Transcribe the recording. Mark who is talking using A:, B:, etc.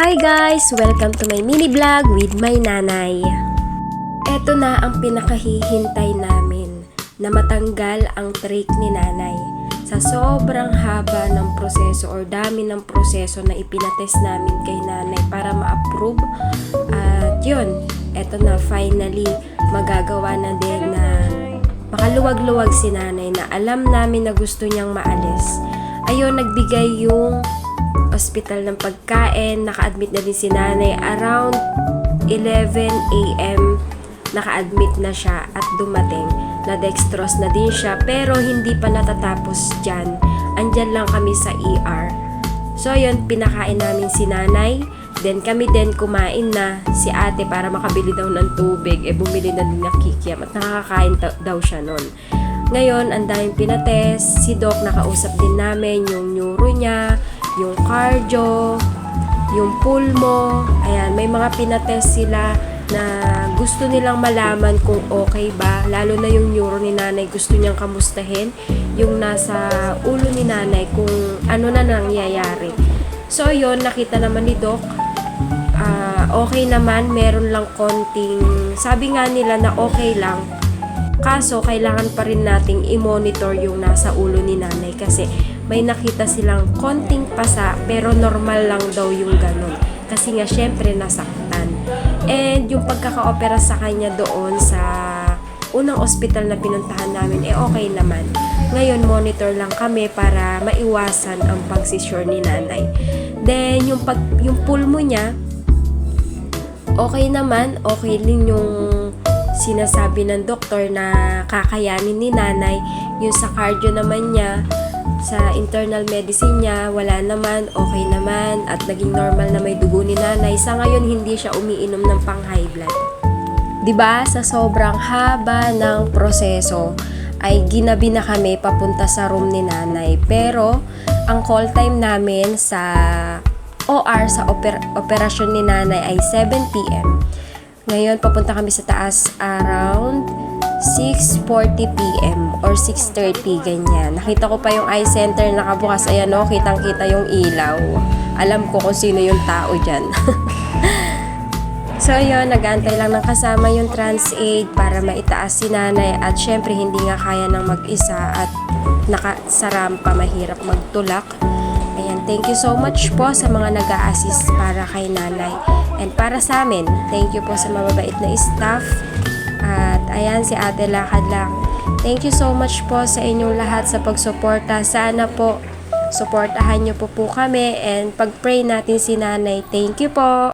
A: Hi guys! Welcome to my mini vlog with my nanay. Ito na ang pinakahihintay namin na matanggal ang trach ni nanay. Sa sobrang haba ng proseso or dami ng proseso na ipinatest namin kay nanay para ma-approve. At yun, eto na finally magagawa na din na makaluwag-luwag si nanay na alam namin na gusto niyang maalis. Ayun, nagbigay yung hospital ng pagkain. Naka-admit na din si nanay around 11 a.m. Naka-admit na siya at dumating. Na dextrose na din siya pero hindi pa natatapos dyan. Andyan lang kami sa ER. So yun, pinakain namin si nanay. Then kami din kumain na si ate para makabili daw ng tubig. Eh bumili na din ng kikiam at nakakakain ta- daw siya nun. Ngayon, ang daming pinatest. Si Doc nakausap din namin yung yung cardio, yung pulmo. Ayan, may mga pinatest sila na gusto nilang malaman kung okay ba. Lalo na yung neuro ni nanay, gusto niyang kamustahin. Yung nasa ulo ni nanay kung ano na nangyayari. So, yon nakita naman ni Doc. Ah, okay naman, meron lang konting, sabi nga nila na okay lang, Kaso, kailangan pa rin nating i-monitor yung nasa ulo ni nanay kasi may nakita silang konting pasa pero normal lang daw yung ganun. Kasi nga, syempre, nasaktan. And yung pagkaka-opera sa kanya doon sa unang ospital na pinuntahan namin, eh okay naman. Ngayon, monitor lang kami para maiwasan ang pagsisure ni nanay. Then, yung, pag, yung pulmo niya, okay naman, okay din yung sinasabi ng doktor na kakayanin ni nanay. Yung sa cardio naman niya, sa internal medicine niya, wala naman, okay naman, at naging normal na may dugo ni nanay. Sa ngayon, hindi siya umiinom ng pang high blood. ba sa sobrang haba ng proseso, ay ginabi na kami papunta sa room ni nanay. Pero, ang call time namin sa OR sa oper- operasyon ni nanay ay 7pm. Ngayon, papunta kami sa taas around 6.40pm or 6.30, ganyan. Nakita ko pa yung eye center nakabukas. Ayan, no? Kitang-kita yung ilaw. Alam ko kung sino yung tao dyan. so, yun, nag-aantay lang ng kasama yung trans-aid para maitaas si nanay at syempre hindi nga kaya ng mag-isa at nakasarampa mahirap magtulak. Ayan, thank you so much po sa mga nag assist para kay nanay. And para sa amin, thank you po sa mababait na staff. At ayan, si ate lakad lang. Thank you so much po sa inyong lahat sa pagsuporta. Sana po, suportahan niyo po po kami and pag-pray natin si nanay. Thank you po!